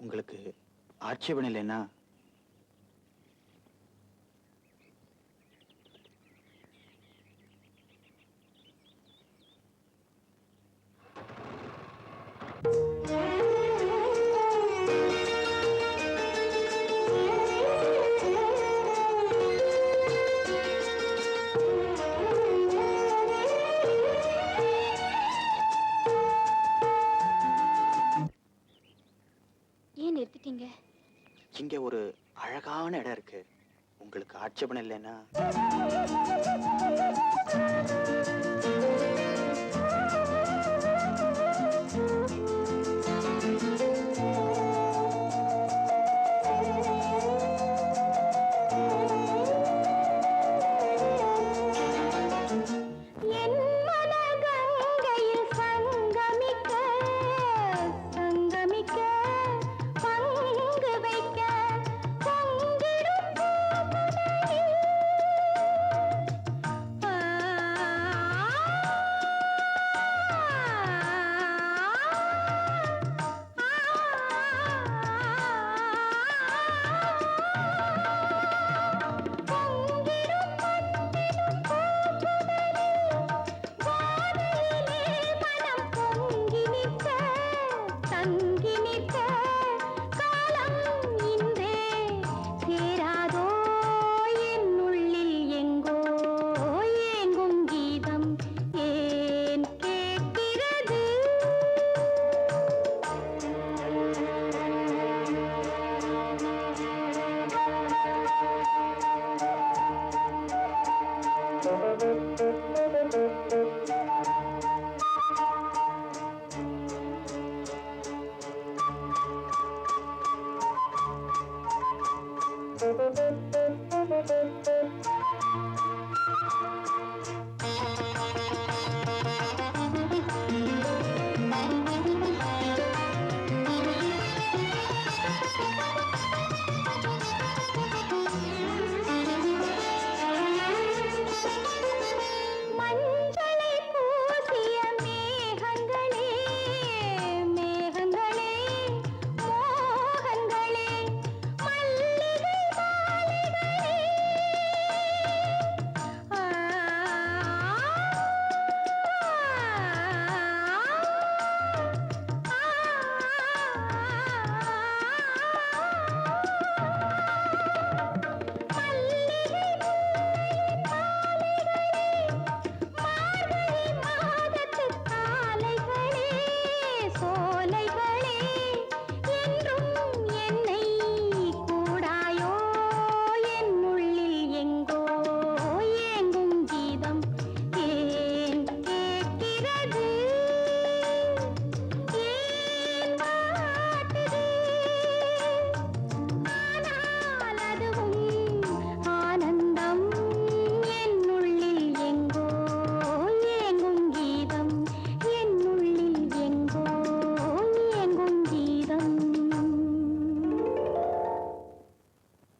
உங்களுக்கு ஆட்சேபணம் இல்லைன்னா இங்க ஒரு அழகான இடம் இருக்கு. உங்களுக்கு ஆட்சேபணம் இல்லைன்னா?